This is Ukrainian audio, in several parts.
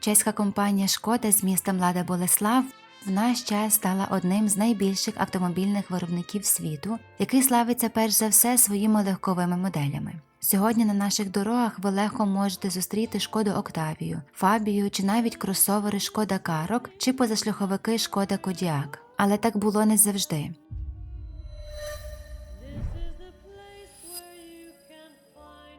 Чеська компанія Шкода з міста Млада Болеслав в наш час стала одним з найбільших автомобільних виробників світу, який славиться перш за все своїми легковими моделями. Сьогодні на наших дорогах ви легко можете зустріти шкоду Октавію, Фабію чи навіть кросовери Шкода Карок чи позашляховики Шкода Кодіак. Але так було не завжди.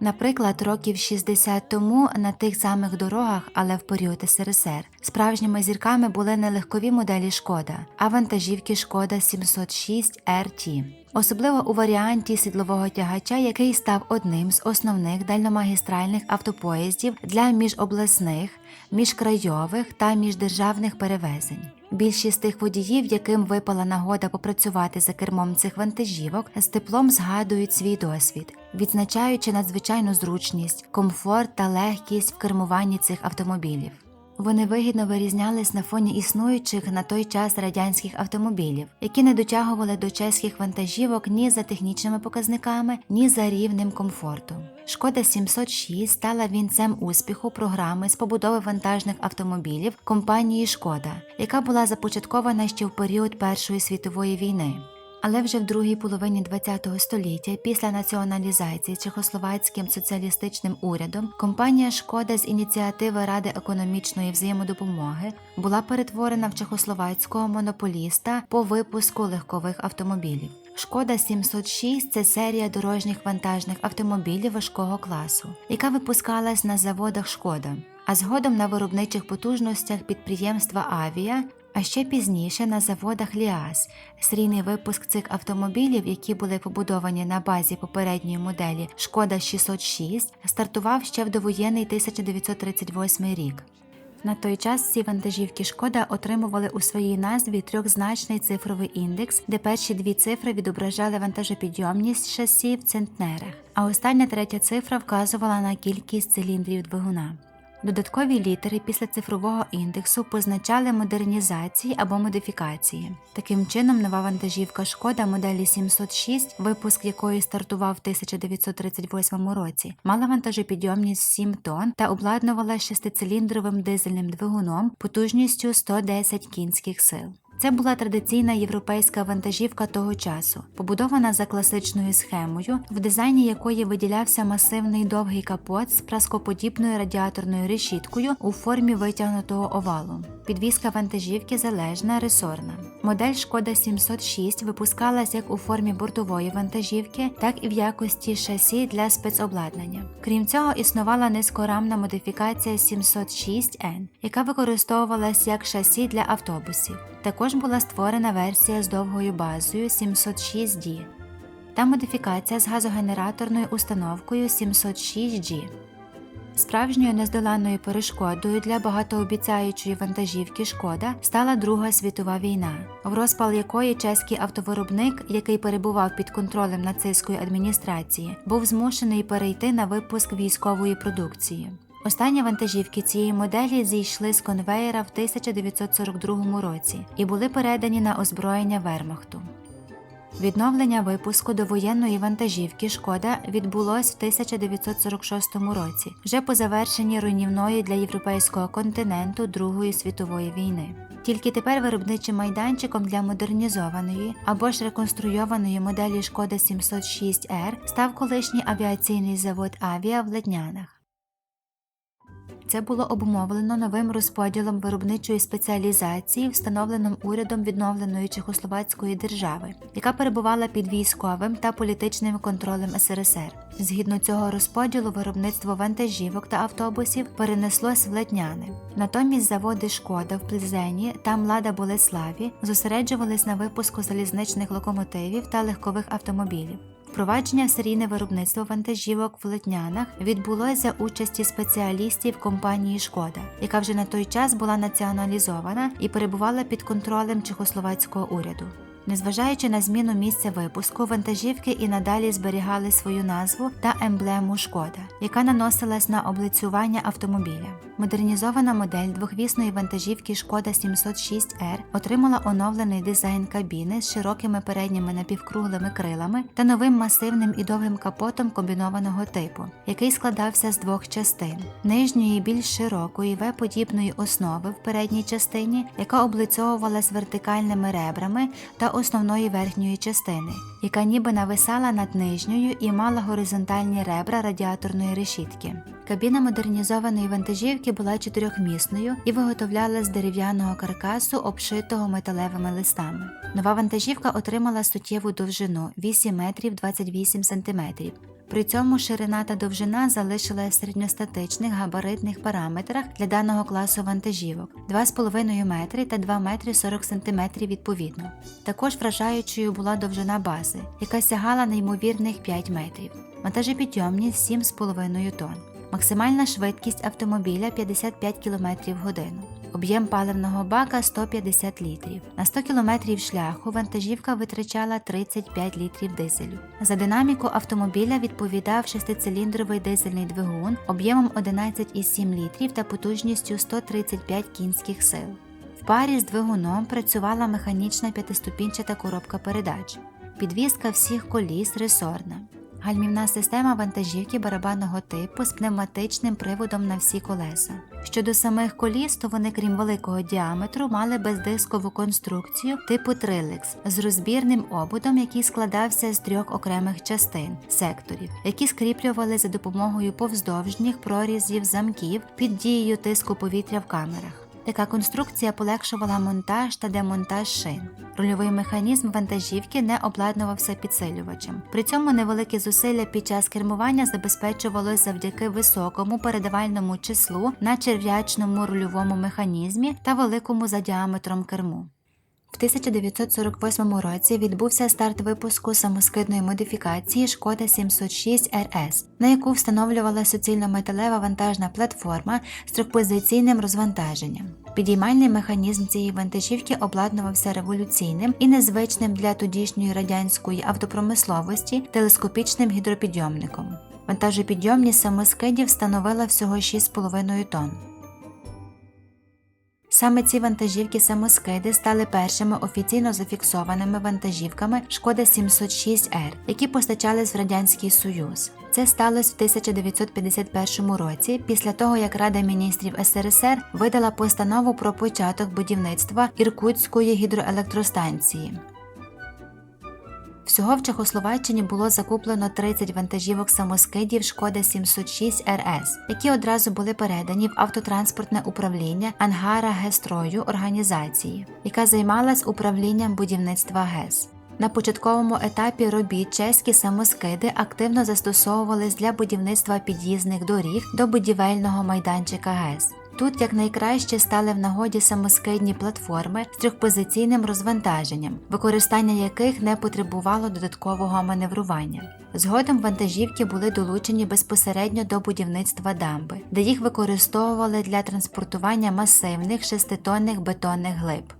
Наприклад, років 60 тому на тих самих дорогах, але в період СРСР, справжніми зірками були не легкові моделі Шкода, а вантажівки Шкода 706 RT. Особливо у варіанті сідлового тягача, який став одним з основних дальномагістральних автопоїздів для міжобласних, міжкрайових та міждержавних перевезень. Більшість тих водіїв, яким випала нагода попрацювати за кермом цих вантажівок, з теплом згадують свій досвід, відзначаючи надзвичайну зручність, комфорт та легкість в кермуванні цих автомобілів. Вони вигідно вирізнялись на фоні існуючих на той час радянських автомобілів, які не дотягували до чеських вантажівок ні за технічними показниками, ні за рівнем комфорту. Шкода 706 стала вінцем успіху програми з побудови вантажних автомобілів компанії Шкода, яка була започаткована ще в період Першої світової війни. Але вже в другій половині ХХ століття, після націоналізації чехословацьким соціалістичним урядом, компанія Шкода з ініціативи Ради економічної взаємодопомоги була перетворена в чехословацького монополіста по випуску легкових автомобілів. Шкода 706 це серія дорожніх вантажних автомобілів важкого класу, яка випускалась на заводах Шкода, а згодом на виробничих потужностях підприємства Авія а ще пізніше на заводах Ліас серійний випуск цих автомобілів, які були побудовані на базі попередньої моделі Шкода 606, стартував ще в довоєнний 1938 рік. На той час ці вантажівки Шкода отримували у своїй назві трьохзначний цифровий індекс, де перші дві цифри відображали вантажопідйомність шасі в центнерах, а остання третя цифра вказувала на кількість циліндрів двигуна. Додаткові літери після цифрового індексу позначали модернізації або модифікації. Таким чином, нова вантажівка Шкода моделі 706, випуск якої стартував в 1938 році, мала вантажопідйомність 7 тонн та обладнувала шестициліндровим дизельним двигуном потужністю 110 кінських сил. Це була традиційна європейська вантажівка того часу, побудована за класичною схемою, в дизайні якої виділявся масивний довгий капот з праскоподібною радіаторною решіткою у формі витягнутого овалу. Підвізка вантажівки залежна, ресорна. Модель Шкода 706 випускалась як у формі бортової вантажівки, так і в якості шасі для спецобладнання. Крім цього, існувала низькорамна модифікація 706N, яка використовувалась як шасі для автобусів. Також була створена версія з довгою базою 706D та модифікація з газогенераторною установкою 706G. Справжньою нездоланною перешкодою для багатообіцяючої вантажівки Шкода стала Друга світова війна, в розпал якої чеський автовиробник, який перебував під контролем нацистської адміністрації, був змушений перейти на випуск військової продукції. Останні вантажівки цієї моделі зійшли з конвеєра в 1942 році і були передані на озброєння Вермахту. Відновлення випуску довоєнної вантажівки Шкода відбулось в 1946 році, вже по завершенні руйнівної для європейського континенту Другої світової війни. Тільки тепер виробничим майданчиком для модернізованої або ж реконструйованої моделі Шкода 706R став колишній авіаційний завод Авіа в Леднянах. Це було обумовлено новим розподілом виробничої спеціалізації, встановленим урядом відновленої Чехословацької держави, яка перебувала під військовим та політичним контролем СРСР. Згідно цього розподілу, виробництво вантажівок та автобусів перенеслось в Летняни. Натомість заводи Шкода в Плзені та Млада Болеславі зосереджувались на випуску залізничних локомотивів та легкових автомобілів. Впровадження серійне виробництво вантажівок в Летнянах відбулося за участі спеціалістів компанії Шкода, яка вже на той час була націоналізована і перебувала під контролем чехословацького уряду. Незважаючи на зміну місця випуску, вантажівки і надалі зберігали свою назву та емблему Шкода, яка наносилась на облицювання автомобіля. Модернізована модель двохвісної вантажівки Шкода 706R отримала оновлений дизайн кабіни з широкими передніми напівкруглими крилами та новим масивним і довгим капотом комбінованого типу, який складався з двох частин: нижньої більш широкої V-подібної основи в передній частині, яка облицьовувалась вертикальними ребрами та основної верхньої частини, яка ніби нависала над нижньою і мала горизонтальні ребра радіаторної решітки. Кабіна модернізованої вантажівки була чотирьохмісною і виготовляла з дерев'яного каркасу, обшитого металевими листами. Нова вантажівка отримала суттєву довжину 8 метрів 28 сантиметрів. При цьому ширина та довжина залишилась в середньостатичних габаритних параметрах для даного класу вантажівок 2,5 метри та 2 метри 40 сантиметрів відповідно. Також вражаючою була довжина бази, яка сягала неймовірних 5 метрів. Вантажопідйомність 7,5 тонн. Максимальна швидкість автомобіля 55 км в годину. Об'єм паливного бака 150 літрів. На 100 км шляху вантажівка витрачала 35 літрів дизелю. За динаміку автомобіля відповідав шестициліндровий дизельний двигун об'ємом 11,7 літрів та потужністю 135 кінських сил. В парі з двигуном працювала механічна п'ятиступінчата коробка передач. Підвізка всіх коліс ресорна. Гальмівна система вантажівки барабанного типу з пневматичним приводом на всі колеса. Щодо самих коліс, то вони, крім великого діаметру, мали бездискову конструкцію типу триликс з розбірним ободом, який складався з трьох окремих частин секторів, які скріплювали за допомогою повздовжніх прорізів замків під дією тиску повітря в камерах. Така конструкція полегшувала монтаж та демонтаж шин. Рульовий механізм вантажівки не обладнувався підсилювачем. При цьому невеликі зусилля під час кермування забезпечувалось завдяки високому передавальному числу на черв'ячному рульовому механізмі та великому за діаметром керму. В 1948 році відбувся старт випуску самоскидної модифікації Шкода 706 RS, на яку встановлювала суцільно-металева вантажна платформа з трьохпозиційним розвантаженням. Підіймальний механізм цієї вантажівки обладнувався революційним і незвичним для тодішньої радянської автопромисловості телескопічним гідропідйомником. Вантажопідйомність самоскидів становила всього 6,5 тонн. Саме ці вантажівки самоскиди стали першими офіційно зафіксованими вантажівками Шкода 706R, які постачались в Радянський Союз. Це сталося в 1951 році, після того як Рада міністрів СРСР видала постанову про початок будівництва Іркутської гідроелектростанції. Всього в Чехословаччині було закуплено 30 вантажівок самоскидів Шкода 706 РС, які одразу були передані в автотранспортне управління Ангара Гестрою організації, яка займалась управлінням будівництва ГЕС. На початковому етапі робіт чеські самоскиди активно застосовувались для будівництва під'їзних доріг до будівельного майданчика ГЕС. Тут якнайкраще стали в нагоді самоскидні платформи з трьохпозиційним розвантаженням, використання яких не потребувало додаткового маневрування. Згодом вантажівки були долучені безпосередньо до будівництва дамби, де їх використовували для транспортування масивних шеститонних бетонних глиб.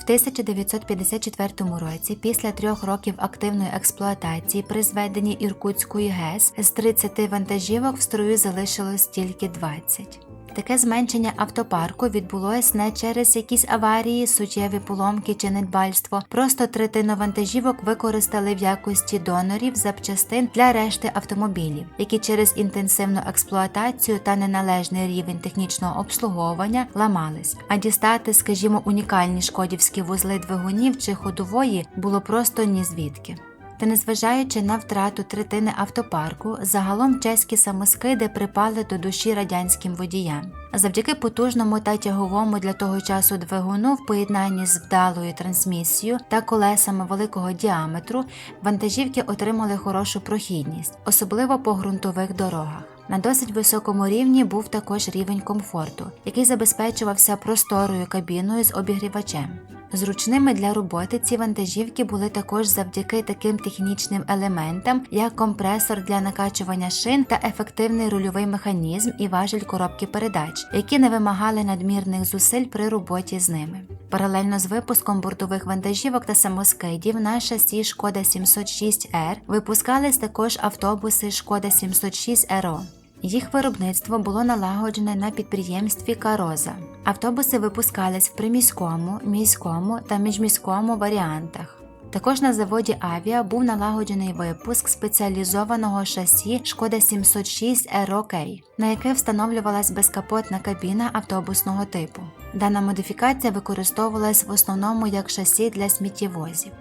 В 1954 році, після трьох років активної експлуатації при зведенні Іркутської ГЕС, з 30 вантажівок в строю залишилось тільки 20. Таке зменшення автопарку відбулось не через якісь аварії, суттєві поломки чи недбальство. Просто третину вантажівок використали в якості донорів запчастин для решти автомобілів, які через інтенсивну експлуатацію та неналежний рівень технічного обслуговування ламались. А дістати, скажімо, унікальні шкодівські вузли двигунів чи ходової було просто ні звідки. Та незважаючи на втрату третини автопарку, загалом чеські самоскиди припали до душі радянським водіям. Завдяки потужному та тяговому для того часу двигуну в поєднанні з вдалою трансмісією та колесами великого діаметру вантажівки отримали хорошу прохідність, особливо по ґрунтових дорогах. На досить високому рівні був також рівень комфорту, який забезпечувався просторою кабіною з обігрівачем. Зручними для роботи ці вантажівки були також завдяки таким технічним елементам, як компресор для накачування шин та ефективний рульовий механізм і важіль коробки передач, які не вимагали надмірних зусиль при роботі з ними. Паралельно з випуском бортових вантажівок та самоскидів на шасі Шкода 706R випускались також автобуси Шкода 706 РО. Їх виробництво було налагоджене на підприємстві Кароза. Автобуси випускались в приміському, міському та міжміському варіантах. Також на заводі Авіа був налагоджений випуск спеціалізованого шасі Шкода 706 Aero-K, на яке встановлювалась безкапотна кабіна автобусного типу. Дана модифікація використовувалась в основному як шасі для сміттєвозів.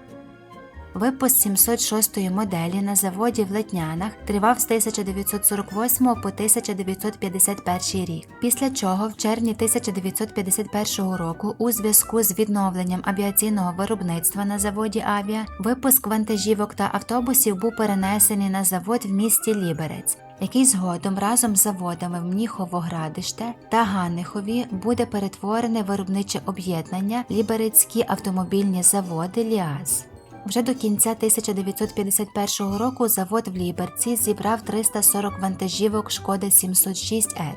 Випуск 706 моделі на заводі в Летнянах тривав з 1948 по 1951 рік, після чого в червні 1951 року у зв'язку з відновленням авіаційного виробництва на заводі Авіа випуск вантажівок та автобусів був перенесений на завод в місті Ліберець. Який згодом разом з заводами в Мніхово-Градиште та Ганнихові буде перетворене виробниче об'єднання Ліберецькі автомобільні заводи Ліаз. Вже до кінця 1951 року завод в Ліберці зібрав 340 вантажівок Шкода 706R.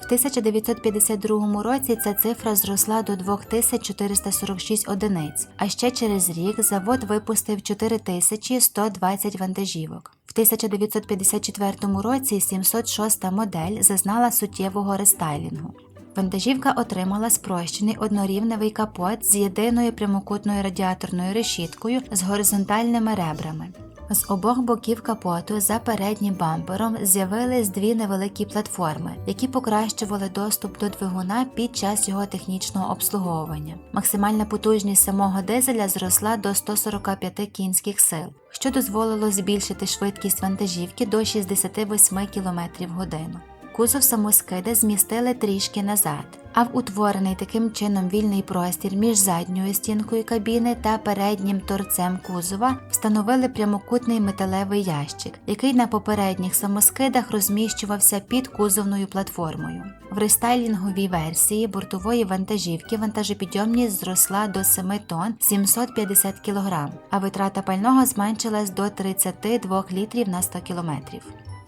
В 1952 році ця цифра зросла до 2446 одиниць, а ще через рік завод випустив 4120 вантажівок. В 1954 році 706 модель зазнала суттєвого рестайлінгу. Вантажівка отримала спрощений однорівневий капот з єдиною прямокутною радіаторною решіткою з горизонтальними ребрами. З обох боків капоту за переднім бампером з'явились дві невеликі платформи, які покращували доступ до двигуна під час його технічного обслуговування. Максимальна потужність самого дизеля зросла до 145 кінських сил, що дозволило збільшити швидкість вантажівки до 68 км в годину кузов самоскида змістили трішки назад, а в утворений таким чином вільний простір між задньою стінкою кабіни та переднім торцем кузова встановили прямокутний металевий ящик, який на попередніх самоскидах розміщувався під кузовною платформою. В рестайлінговій версії бортової вантажівки вантажопідйомність зросла до 7 тонн 750 кг, а витрата пального зменшилась до 32 літрів на 100 км.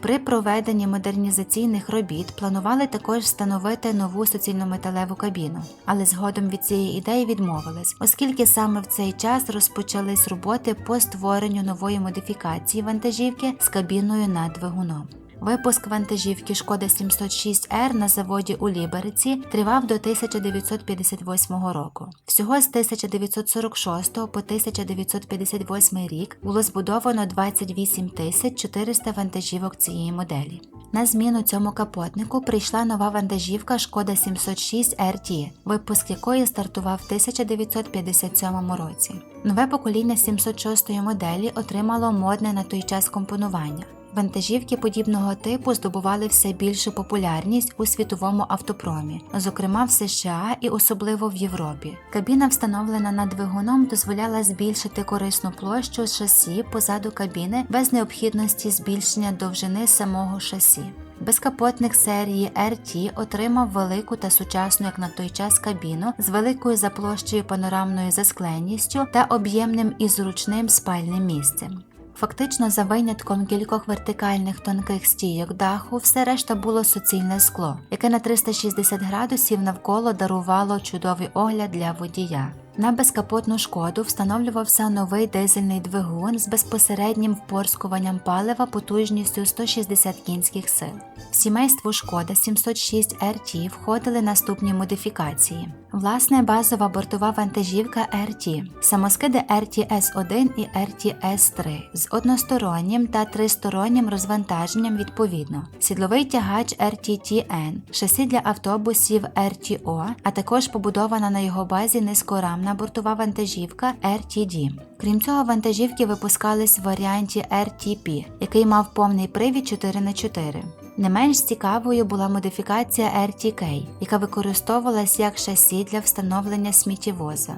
При проведенні модернізаційних робіт планували також встановити нову суцільнометалеву кабіну, але згодом від цієї ідеї відмовились, оскільки саме в цей час розпочались роботи по створенню нової модифікації вантажівки з кабіною над двигуном. Випуск вантажівки Шкода 706R на заводі у Лібериці тривав до 1958 року. Всього з 1946 по 1958 рік було збудовано 28 400 вантажівок цієї моделі. На зміну цьому капотнику прийшла нова вантажівка Шкода 706 RT, випуск якої стартував в 1957 році. Нове покоління 706 моделі отримало модне на той час компонування. Вантажівки подібного типу здобували все більшу популярність у світовому автопромі, зокрема в США і особливо в Європі. Кабіна, встановлена над двигуном, дозволяла збільшити корисну площу шасі позаду кабіни без необхідності збільшення довжини самого шасі. Безкапотник серії RT отримав велику та сучасну, як на той час, кабіну з великою за площею панорамною заскленністю та об'ємним і зручним спальним місцем. Фактично, за винятком кількох вертикальних тонких стійок даху, все решта було суцільне скло, яке на 360 градусів навколо дарувало чудовий огляд для водія. На безкапотну шкоду встановлювався новий дизельний двигун з безпосереднім впорскуванням палива потужністю 160 кінських сил. В сімейство шкода 706 RT входили наступні модифікації. Власне, базова бортова вантажівка RT, самоскиди RTS-1 і RTS-3 з одностороннім та тристороннім розвантаженням відповідно, сідловий тягач RTTN, шасі для автобусів RTO, а також побудована на його базі низькорамна бортова вантажівка RTD. Крім цього, вантажівки випускались в варіанті RTP, який мав повний привід 4х4. Не менш цікавою була модифікація RTK, яка використовувалась як шасі для встановлення сміттєвоза.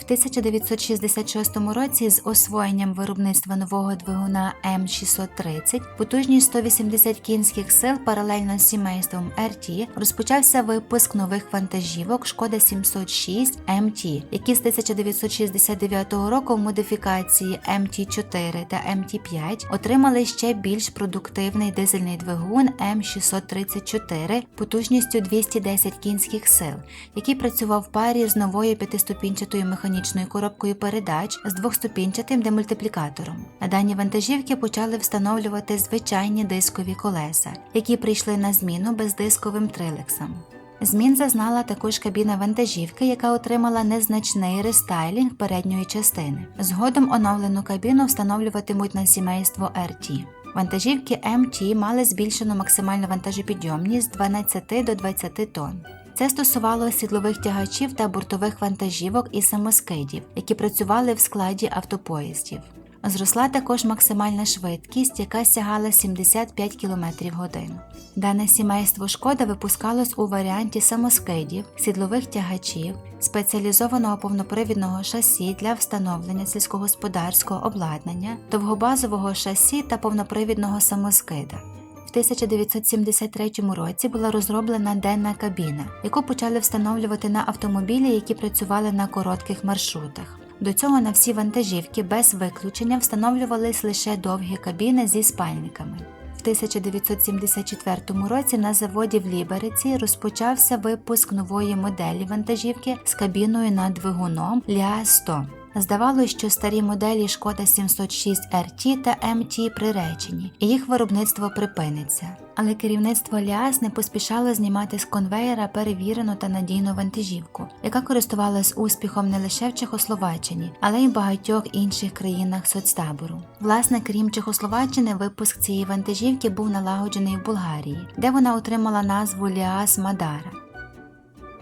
В 1966 році з освоєнням виробництва нового двигуна М630 потужність 180 кінських сил паралельно з сімейством RT розпочався випуск нових вантажівок Шкода 706 МТ, які з 1969 року в модифікації МТ4 та МТ5 отримали ще більш продуктивний дизельний двигун М634 потужністю 210 кінських сил, який працював в парі з новою п'ятиступінчатою механічною коробкою передач з двохступінчатим демультиплікатором. На дані вантажівки почали встановлювати звичайні дискові колеса, які прийшли на зміну бездисковим трилексам. Змін зазнала також кабіна вантажівки, яка отримала незначний рестайлінг передньої частини. Згодом оновлену кабіну встановлюватимуть на сімейство RT. Вантажівки MT мали збільшену максимальну вантажопідйомність з 12 до 20 тонн. Це стосувало сідлових тягачів та бортових вантажівок і самоскидів, які працювали в складі автопоїздів. Зросла також максимальна швидкість, яка сягала 75 км годину. Дане сімейство шкода випускалось у варіанті самоскидів, сідлових тягачів, спеціалізованого повнопривідного шасі для встановлення сільськогосподарського обладнання, довгобазового шасі та повнопривідного самоскида. В 1973 році була розроблена денна кабіна, яку почали встановлювати на автомобілі, які працювали на коротких маршрутах. До цього на всі вантажівки без виключення встановлювались лише довгі кабіни зі спальниками. В 1974 році на заводі в Лібериці розпочався випуск нової моделі вантажівки з кабіною над двигуном lia 100 Здавалося, що старі моделі Шкода 706 RT та MT приречені, і їх виробництво припиниться. Але керівництво Ліас не поспішало знімати з конвеєра перевірену та надійну вантажівку, яка користувалась успіхом не лише в Чехословаччині, але й в багатьох інших країнах соцтабору. Власне, крім Чехословаччини, випуск цієї вантажівки був налагоджений в Болгарії, де вона отримала назву Ліас Мадара,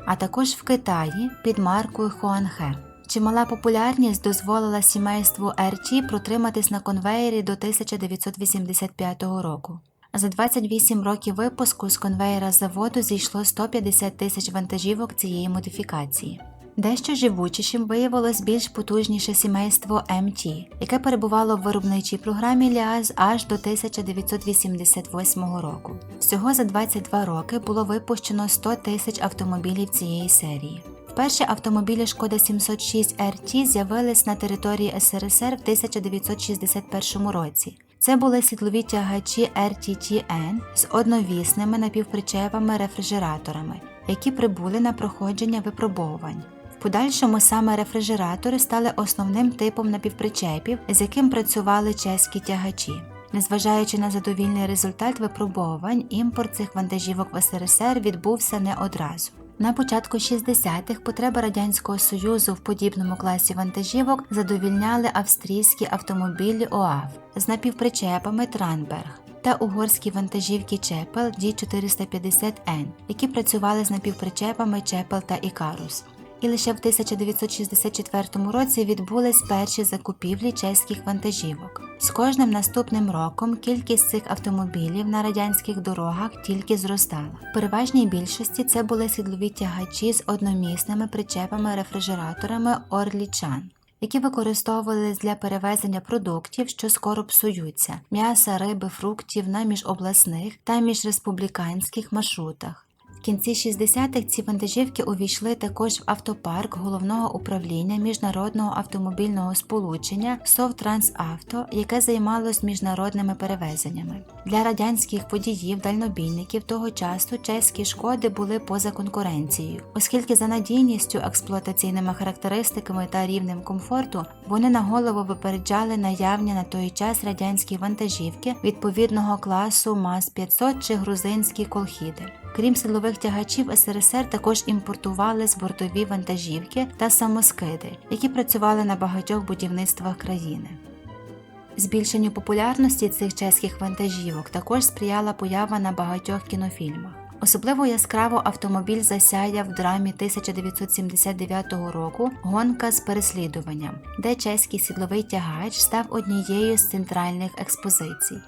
а також в Китаї під маркою Хуанхе. Чимала популярність дозволила сімейству RT протриматись на конвеєрі до 1985 року. За 28 років випуску з конвеєра заводу зійшло 150 тисяч вантажівок цієї модифікації. Дещо живучішим виявилось більш потужніше сімейство МТ, яке перебувало в виробничій програмі Ліаз аж до 1988 року. Всього за 22 роки було випущено 100 тисяч автомобілів цієї серії. Перші автомобілі Шкода 706 RT з'явились на території СРСР в 1961 році. Це були сідлові тягачі RTTN з одновісними напівпричепами-рефрижераторами, які прибули на проходження випробовувань. В подальшому саме рефрижератори стали основним типом напівпричепів, з яким працювали чеські тягачі. Незважаючи на задовільний результат випробовувань, імпорт цих вантажівок в СРСР відбувся не одразу. На початку 60-х потреби Радянського Союзу в подібному класі вантажівок задовільняли австрійські автомобілі ОАВ з напівпричепами Транберг та угорські вантажівки Чепел D450N, які працювали з напівпричепами Чепел та Ікарус. І лише в 1964 році відбулись перші закупівлі чеських вантажівок. З кожним наступним роком кількість цих автомобілів на радянських дорогах тільки зростала. В переважній більшості це були сідлові тягачі з одномісними причепами-рефрижераторами Орлічан. Які використовувались для перевезення продуктів, що скоро псуються, м'яса, риби, фруктів на міжобласних та міжреспубліканських маршрутах. В кінці 60-х ці вантажівки увійшли також в автопарк головного управління міжнародного автомобільного сполучення Совтрансавто, яке займалось міжнародними перевезеннями. Для радянських водіїв дальнобійників того часу чеські шкоди були поза конкуренцією, оскільки за надійністю, експлуатаційними характеристиками та рівнем комфорту вони на голову випереджали наявні на той час радянські вантажівки відповідного класу МАЗ-500 чи грузинські колхіди. Крім силових тягачів, СРСР також імпортували збортові вантажівки та самоскиди, які працювали на багатьох будівництвах країни. Збільшенню популярності цих чеських вантажівок також сприяла поява на багатьох кінофільмах. Особливо яскраво автомобіль засяяв в драмі 1979 року Гонка з переслідуванням, де чеський сідловий тягач став однією з центральних експозицій.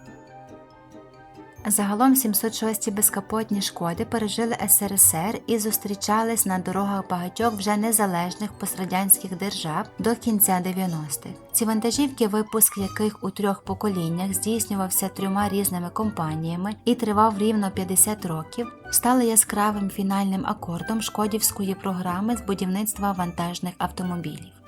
Загалом 706 безкапотні шкоди пережили СРСР і зустрічались на дорогах багатьох вже незалежних пострадянських держав до кінця 90-х. Ці вантажівки, випуск яких у трьох поколіннях здійснювався трьома різними компаніями і тривав рівно 50 років, стали яскравим фінальним акордом шкодівської програми з будівництва вантажних автомобілів.